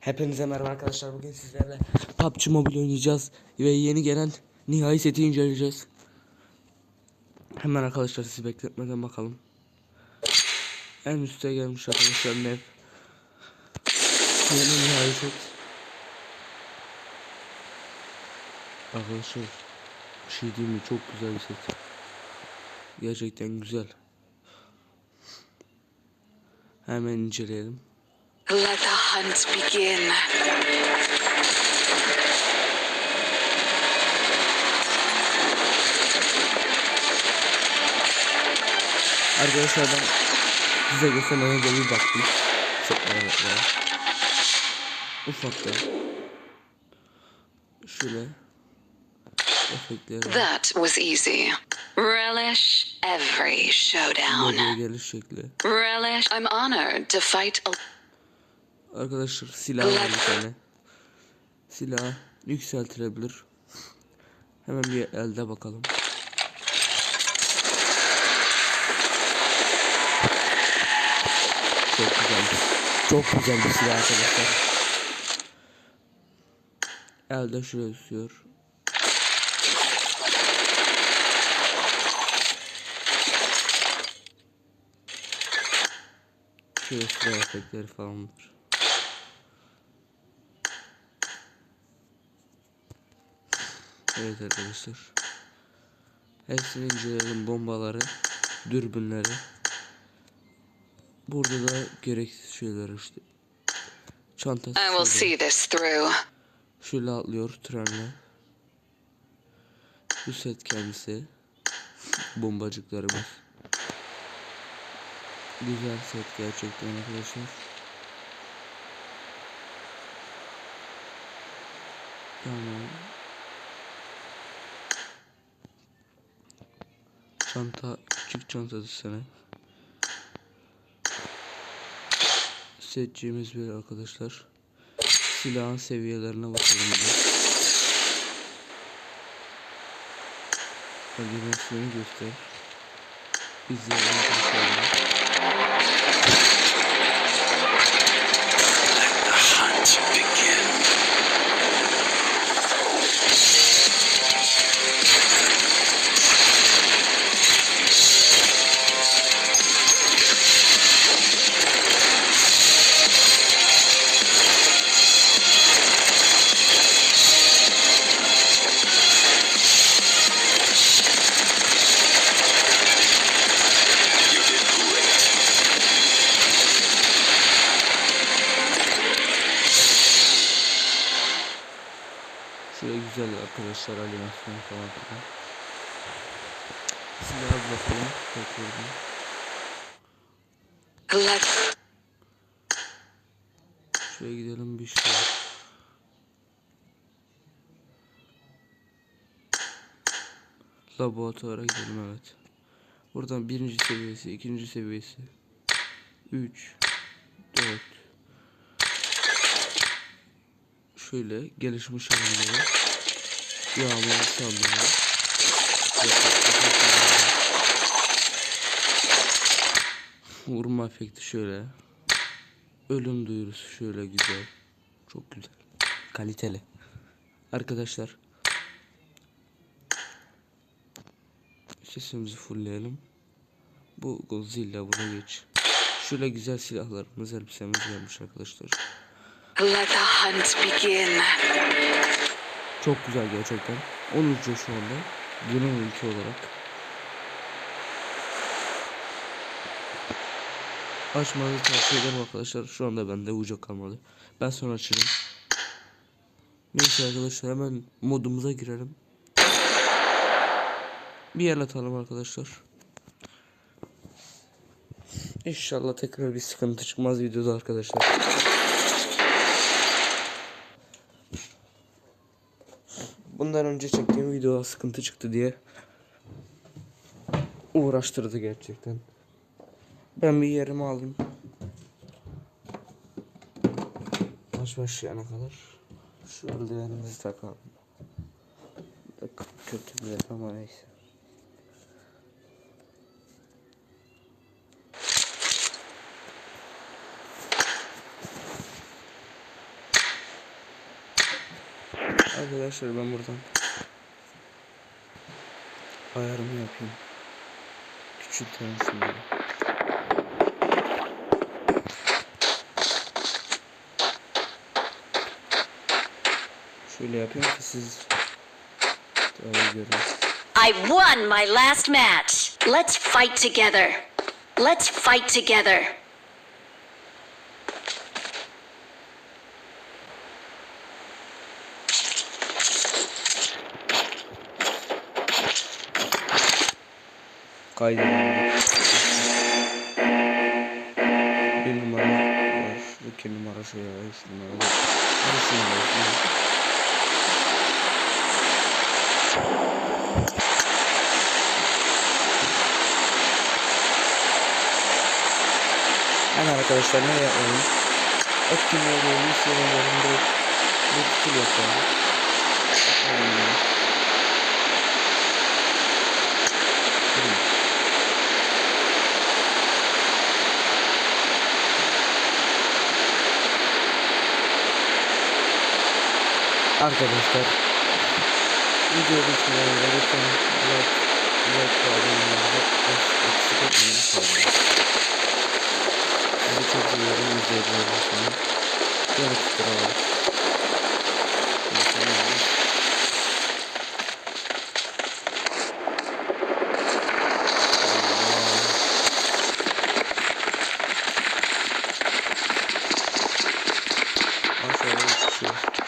Hepinize merhaba arkadaşlar. Bugün sizlerle PUBG Mobile oynayacağız ve yeni gelen nihai seti inceleyeceğiz. Hemen arkadaşlar sizi bekletmeden bakalım. En üste gelmiş arkadaşlar map. Yeni nihai set. Arkadaşlar bir şey diyeyim mi? Çok güzel bir set. Gerçekten güzel. Hemen inceleyelim. Let the hunt begin. Arkadaşlar ben size göstermeden önce bir baktım. Bakmaya. Ufakta. Şöyle. Efektleri. That was easy. Relish every showdown. Relish. I'm honored to fight. al- Arkadaşlar silah var bir tane. Silah yükseltilebilir. Hemen bir elde bakalım. Çok güzel. Çok güzel bir silah arkadaşlar. Elde şuraya tutuyor. Şöyle silah efektleri falandır. Evet arkadaşlar. Hepsini inceleyelim. Bombaları, dürbünleri. Burada da gereksiz şeyler işte. Çantası. I will see this through. Şöyle atlıyor trenle. Bu set kendisi. Bombacıklarımız. Güzel set gerçekten arkadaşlar. Tamam. Çanta, küçük çanta desene. Setçiğimiz bir arkadaşlar. Silahın seviyelerine bakalım. Animasyonu göster. İzleyelim arkadaşlar. Begin. Arkadaşlar animasyonu falan filan. Silahı bakalım. Let Şuraya gidelim bir şey. Laboratuvara gidelim evet. Buradan birinci seviyesi, ikinci seviyesi. 3 4 Şöyle gelişmiş halinde Yağmur sandığı Vurma efekti şöyle Ölüm duyurusu şöyle güzel. Çok güzel. Kaliteli. Arkadaşlar. Sesimizi fullleyelim. Bu Godzilla buna geç. Şöyle güzel silahlarımız elbisemiz gelmiş arkadaşlar. let the hunt begin. Çok güzel gerçekten. 10 ucu şu anda. Günün ülke olarak. Açmanızı tavsiye ederim arkadaşlar. Şu anda bende ucu kalmadı. Ben sonra açarım. Neyse arkadaşlar hemen modumuza girelim. Bir yer atalım arkadaşlar. İnşallah tekrar bir sıkıntı çıkmaz videoda arkadaşlar. Bundan önce çektiğim videoda sıkıntı çıktı diye uğraştırdı gerçekten. Ben bir yerimi alayım. Maç başlayana kadar şu eldivenimizi takalım. Kötü bir ama neyse. Arkadaşlar ben buradan ayarımı yapayım. Küçültelim şunları. Şöyle yapayım ki siz daha görün. I won my last match. Let's fight together. Let's fight together. Kaydedelim. Bir numara var. İki numara şey var. Üç numara var. Üç numara var. Yani arkadaşlar ne yapalım? Etkinliğe isteyenlerin direkt bir kill yapalım. Yapalım. Kill. Arkadaşlar video bitmeden önce lütfen like like ve abonelerinizi eksik etmeyin lütfen. Sizi çok seviyorum izleyicilerim sana. Yeni tutturalar. Aşağıda üç kişi var.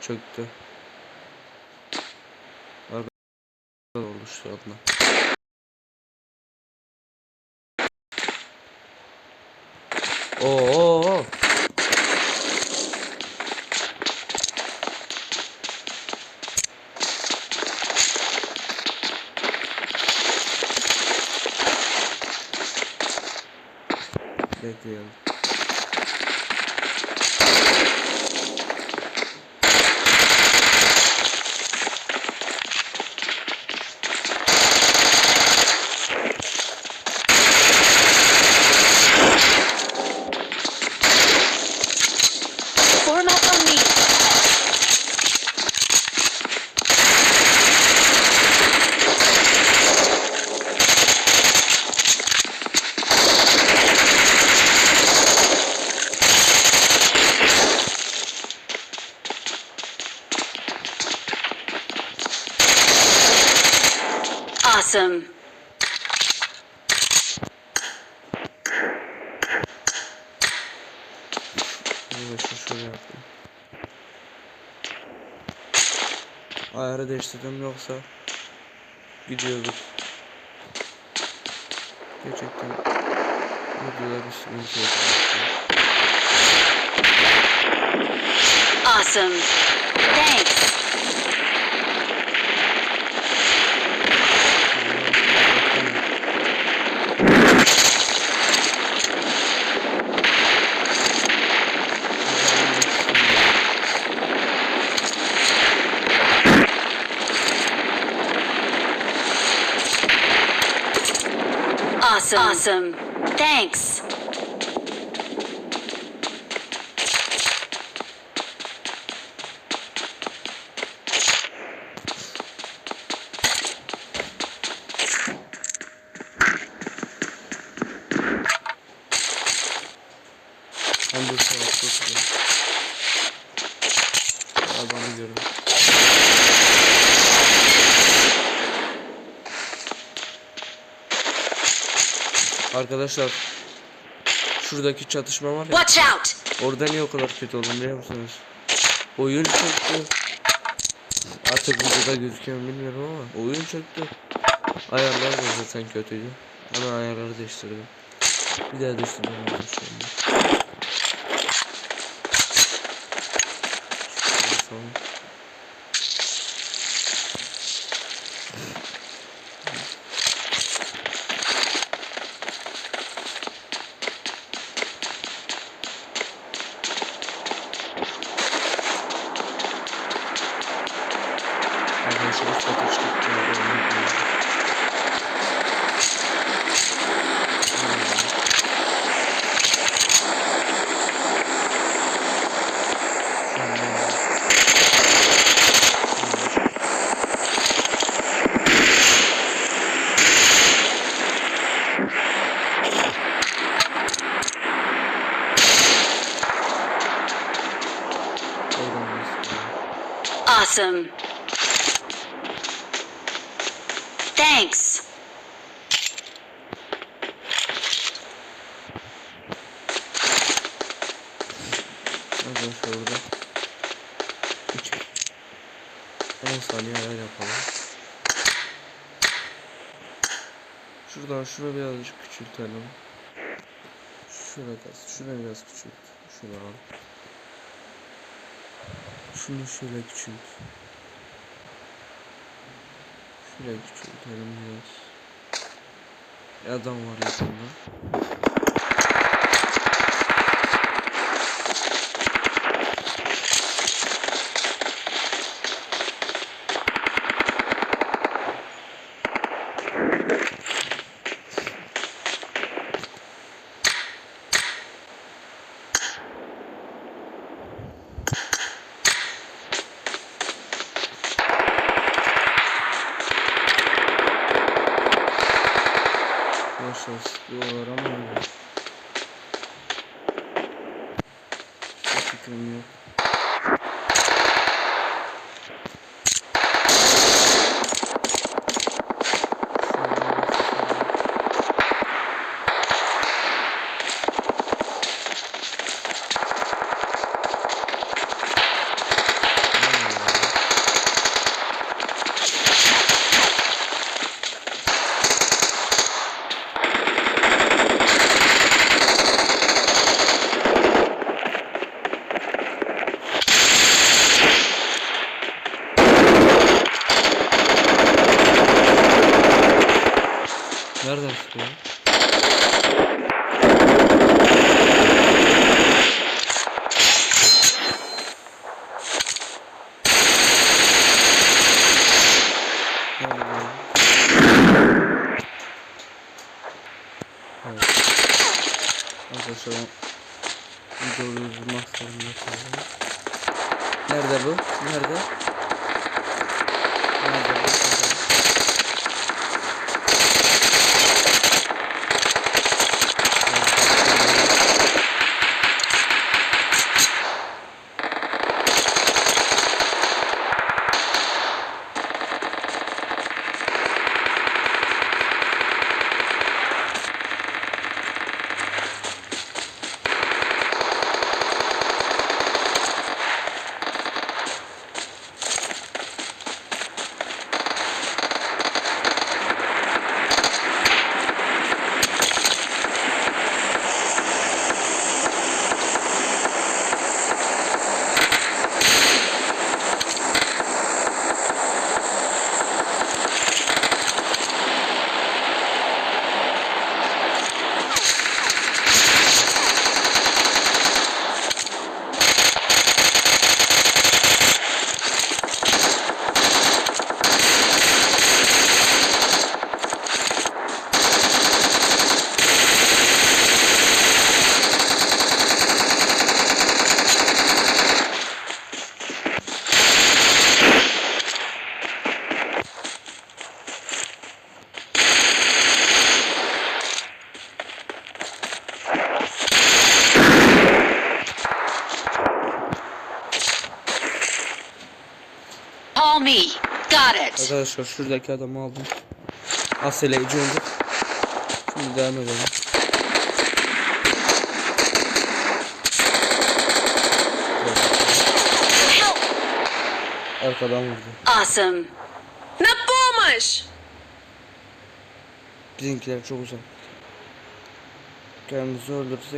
Çöktü. Arka oldu şu anda. Oo. Awesome. Ayarı değiştirdim yoksa gidiyorduk. Gerçekten videoda bir sıkıntı yok. Awesome. Thanks. Awesome. Thanks. Arkadaşlar şuradaki çatışma var ya Watch out. orada niye o kadar kötü oldum biliyor musunuz? Oyun çöktü. Artık videoda gözüküyor bilmiyorum ama oyun çöktü. Ayarlar da zaten kötüydü. Hemen ayarları değiştirdim. Bir daha değiştirdim arkadaşlar. bakalım. Awesome. Thanks. Burada 3 10 saniye ayar yapalım. Şuradan şuraya birazcık küçültelim. Şurada biraz, şuraya biraz küçült. Şuradan. Şunu şöyle küçült. Şuraya küçültelim biraz. Bir adam var yakında. Arkadaşlar sıkıyorlar ama öyle. Bir fikrim yok. Nereden sıkıyor? Arkadaşlar videoyu uzunmak zorunda kaldım. Nerede bu? Nerede? Nerede bu? Nerede? Call me. Got it. Arkadaşlar şuradaki adamı aldım. Aseleyici oldu. Şimdi devam edelim. Arkadan vurdu. Awesome. Ne bulmuş? Bizimkiler çok uzak. Kendimizi öldürsek.